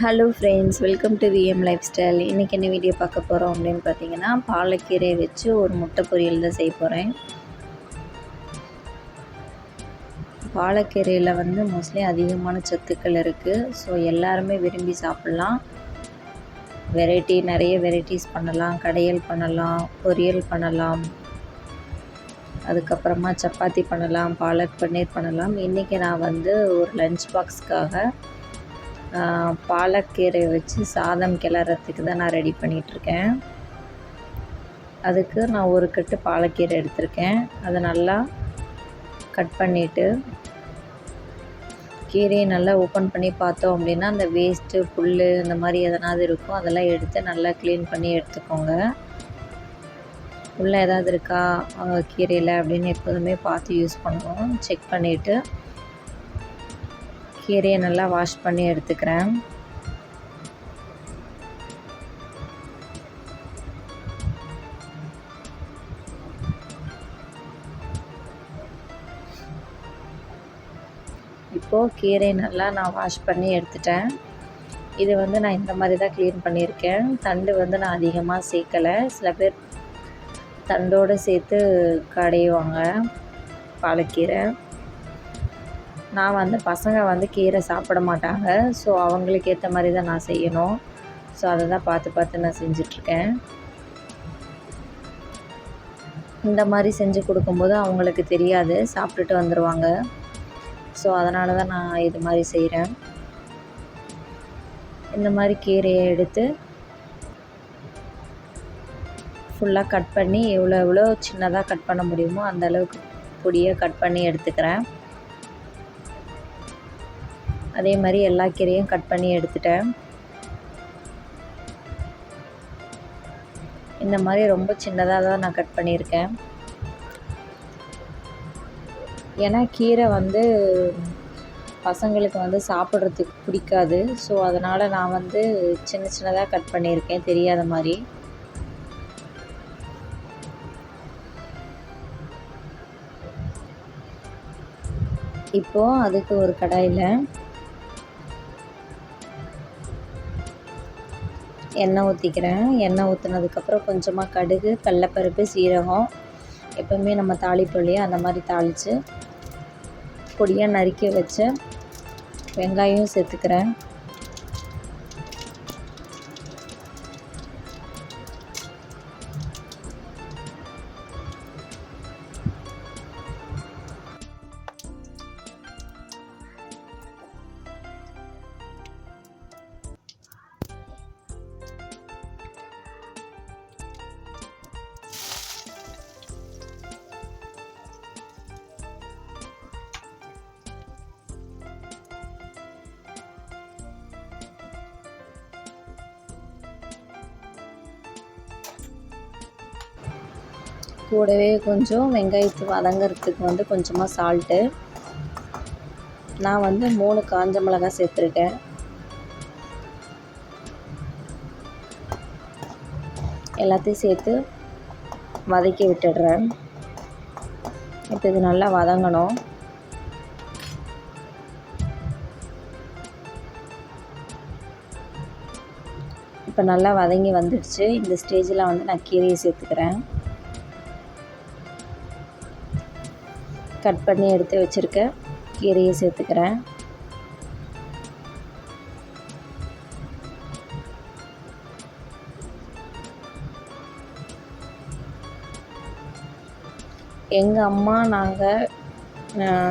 Hello friends welcome to VM lifestyle இன்றைக்கி என்ன video பார்க்க போகிறோம் அப்படின்னு பார்த்தீங்கன்னா பாலக்கீரை வச்சு ஒரு முட்டை பொரியல் தான் செய்ய போகிறேன் பாலக்கீரையில் வந்து மோஸ்ட்லி அதிகமான சத்துக்கள் இருக்குது ஸோ எல்லாருமே விரும்பி சாப்பிட்லாம். வெரைட்டி நிறைய வெரைட்டிஸ் பண்ணலாம். கடையல் பண்ணலாம் பொரியல் பண்ணலாம். அதுக்கப்புறமா சப்பாத்தி பண்ணலாம் பாலக் பன்னீர் பண்ணலாம். இன்றைக்கி நான் வந்து ஒரு லஞ்ச் பாக்ஸ்க்காக பாலக்கீரை வச்சு சாதம் கிளறத்துக்கு தான் நான் ரெடி பண்ணிகிட்ருக்கேன் அதுக்கு நான் ஒரு கட்டு பாலக்கீரை எடுத்திருக்கேன். அதை நல்லா கட் பண்ணிவிட்டு கீரையை நல்லா ஓப்பன் பண்ணி பார்த்தோம் அப்படின்னா அந்த வேஸ்ட்டு புல் இந்த மாதிரி எதனாவது இருக்கும் அதெல்லாம் எடுத்து நல்லா க்ளீன் பண்ணி எடுத்துக்கோங்க. உள்ளே ஏதாவது இருக்கா கீரையில் அப்படின்னு எப்போதுமே பார்த்து யூஸ் பண்ணுவோம். செக் பண்ணிவிட்டு கீரையை நல்லா வாஷ் பண்ணி எடுத்துக்கிறேன். இப்போது கீரை நல்லா நான் வாஷ் பண்ணி எடுத்துட்டேன். இது வந்து நான் இந்த மாதிரி தான் க்ளீன் பண்ணியிருக்கேன். தண்டு வந்து நான் அதிகமாக சேர்க்கலை. சில பேர் தண்டோடு சேர்த்து கடையுவாங்க பாலக்கீரை. நான் வந்து பசங்க வந்து கீரை சாப்பிட மாட்டாங்க. ஸோ அவங்களுக்கு ஏற்ற மாதிரி தான் நான் செய்யணும். ஸோ அதை தான் பார்த்து பார்த்து நான் செஞ்சிட்ருக்கேன். இந்த மாதிரி செஞ்சு கொடுக்கும்போது அவங்களுக்கு தெரியாது. சாப்பிட்டுட்டு வந்துடுவாங்க ஸோ அதனால தான் நான் இது மாதிரி செய்கிறேன் இந்த மாதிரி கீரையை எடுத்து ஃபுல்லாக கட் பண்ணி எவ்வளோ எவ்வளோ சின்னதாக கட் பண்ண முடியுமோ அந்த அளவுக்கு பொடியை கட் பண்ணி எடுத்துக்கிறேன். அதே மாதிரி எல்லா கீரையும் கட் பண்ணி எடுத்துட்டேன். இந்த மாதிரி ரொம்ப சின்னதாக தான் நான் கட் பண்ணியிருக்கேன். ஏன்னா கீரை வந்து பசங்களுக்கு வந்து சாப்பிட்றதுக்கு பிடிக்காது. ஸோ அதனால் நான் வந்து சின்ன சின்னதாக கட் பண்ணியிருக்கேன். தெரியாத மாதிரி. இப்போது அதுக்கு ஒரு கடாயில் எண்ணெய் ஊற்றிக்கிறேன் எண்ணெய் ஊற்றுனதுக்கப்புறம் கொஞ்சமாக கடுகு கடலப்பருப்பு சீரகம் எப்போவுமே நம்ம தாளிப்போம் அந்த மாதிரி தாளித்து பொடியாக நறுக்கி வச்ச வெங்காயம் சேர்த்துக்கிறேன். கூடவே கொஞ்சம் வெங்காயத்து வதங்கிறதுக்கு வந்து கொஞ்சமாக சால்ட்டு நான் வந்து மூணு காஞ்ச மிளகாய் சேர்த்துருக்கேன். எல்லாத்தையும் சேர்த்து வதக்கி விட்டுடுறேன். இப்போ இது நல்லா வதங்கணும். இப்போ நல்லா வதங்கி வந்துடுச்சு. இந்த ஸ்டேஜில் வந்து நான் கீரையை சேர்த்துக்கிறேன். கட் பண்ணி எடுத்து வச்சுருக்க கீரையை சேர்த்துக்கிறேன். எங்கள் அம்மா நாங்கள்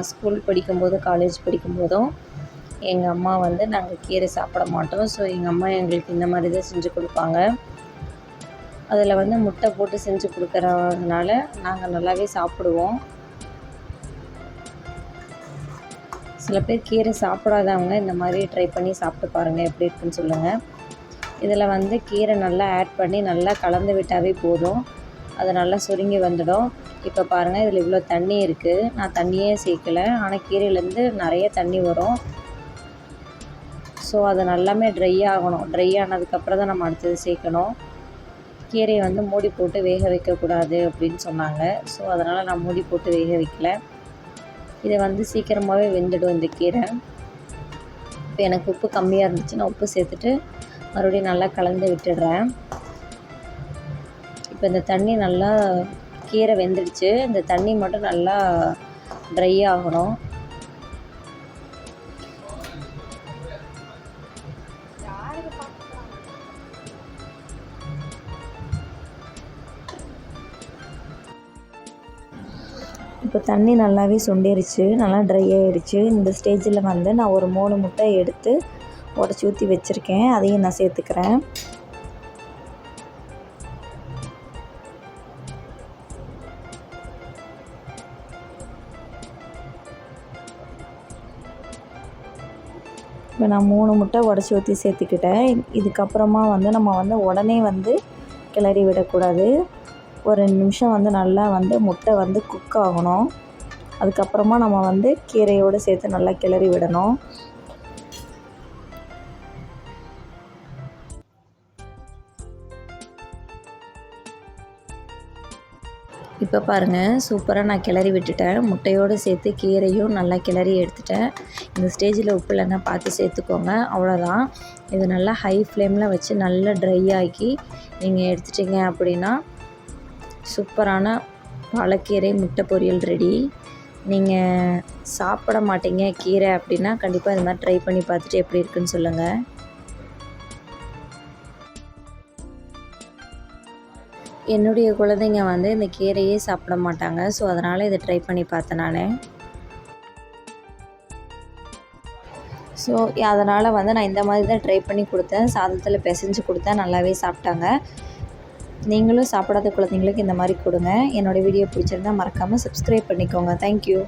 ஸ்கூல் படிக்கும்போது காலேஜ் படிக்கும்போதும் எங்கள் அம்மா வந்து நாங்கள் கீரை சாப்பிட மாட்டோம். ஸோ எங்கள் அம்மா எங்களுக்கு இந்த மாதிரி தான் செஞ்சு கொடுப்பாங்க. அதில் வந்து முட்டை போட்டு செஞ்சு கொடுக்குறதுனால நாங்கள் நல்லாவே சாப்பிடுவோம். சில பேர் கீரை சாப்பிடாதவங்க இந்த மாதிரி ட்ரை பண்ணி சாப்பிட்டு பாருங்கள் எப்படி இருக்குன்னு சொல்லுங்கள் இதில் வந்து கீரை நல்லா ஆட் பண்ணி நல்லா கலந்து விட்டாவே போதும். அது நல்லா சுருங்கி வந்துடும். இப்போ பாருங்கள் இதில் இவ்வளோ தண்ணி இருக்குது நான் தண்ணியே சேர்க்கலை. ஆனால் கீரையிலேருந்து நிறைய தண்ணி வரும். ஸோ அது நல்லாமே ட்ரை ஆகணும். ட்ரை ஆனதுக்கப்புறம் தான் நம்ம அடுத்தது சேர்க்கணும். கீரையை வந்து மூடி போட்டு வேக வைக்கக்கூடாது அப்படின்னு சொன்னாங்க. ஸோ அதனால் நான் மூடி போட்டு வேக வைக்கல. இதை வந்து சீக்கிரமாகவே வெந்துடும் இந்த கீரை. இப்போ எனக்கு உப்பு கம்மியாக இருந்துச்சு நான் உப்பு சேர்த்துட்டு மறுபடியும் நல்லா கலந்து விட்டுடுறேன். இப்போ இந்த தண்ணி நல்லா கீரை வெந்துடுச்சு. இந்த தண்ணி மட்டும் நல்லா ட்ரை ஆகணும். இப்போ தண்ணி நல்லாவே சுண்டிருச்சு நல்லா ட்ரை ஆகிடுச்சு இந்த ஸ்டேஜில் வந்து நான் ஒரு மூணு முட்டை எடுத்து உடச்சி ஊற்றி வச்சுருக்கேன். அதையும் நான் சேர்த்துக்கிறேன். இப்போ நான் மூணு முட்டை உடச்சி ஊற்றி சேர்த்துக்கிட்டேன். இதுக்கப்புறமா வந்து நம்ம வந்து உடனே வந்து கிளறி விடக்கூடாது. ஒரு ரெண்டு நிமிஷம் வந்து நல்லா வந்து முட்டை வந்து குக் ஆகணும். அதுக்கப்புறமா நம்ம வந்து கீரையோடு சேர்த்து நல்லா கிளறி விடணும். இப்போ பாருங்கள் சூப்பராக நான் கிளறி விட்டுட்டேன். முட்டையோடு சேர்த்து கீரையும் நல்லா கிளறி எடுத்துட்டேன். இந்த ஸ்டேஜில் உப்பு இல்லைன்னா பார்த்து சேர்த்துக்கோங்க. அவ்வளோதான். இது நல்லா ஹை ஃப்ளேமில் வச்சு நல்லா ட்ரை ஆக்கி நீங்கள் எடுத்துட்டிங்க அப்படின்னா சூப்பரான பாலக்கீரை முட்டை பொரியல் ரெடி. நீங்கள் சாப்பிட மாட்டீங்க கீரை அப்படின்னா கண்டிப்பாக இந்த மாதிரி ட்ரை பண்ணி பார்த்துட்டு எப்படி இருக்குன்னு சொல்லுங்கள் என்னுடைய குழந்தைங்க வந்து இந்த கீரையே சாப்பிட மாட்டாங்க. ஸோ அதனால் இதை ட்ரை பண்ணி பார்த்தேன் நான். ஸோ அதனால் வந்து நான் இந்த மாதிரி தான் ட்ரை பண்ணி கொடுத்தேன். சாதத்தில் பிசைஞ்சு கொடுத்தேன். நல்லாவே சாப்பிட்டாங்க. நீங்களும் சாப்பிடாத குழந்தைங்களுக்கு இந்த மாதிரி கொடுங்க. என்னோடய வீடியோ பிடிச்சிருந்தா மறக்காமல் சப்ஸ்கிரைப் பண்ணிக்கோங்க. தேங்க்யூ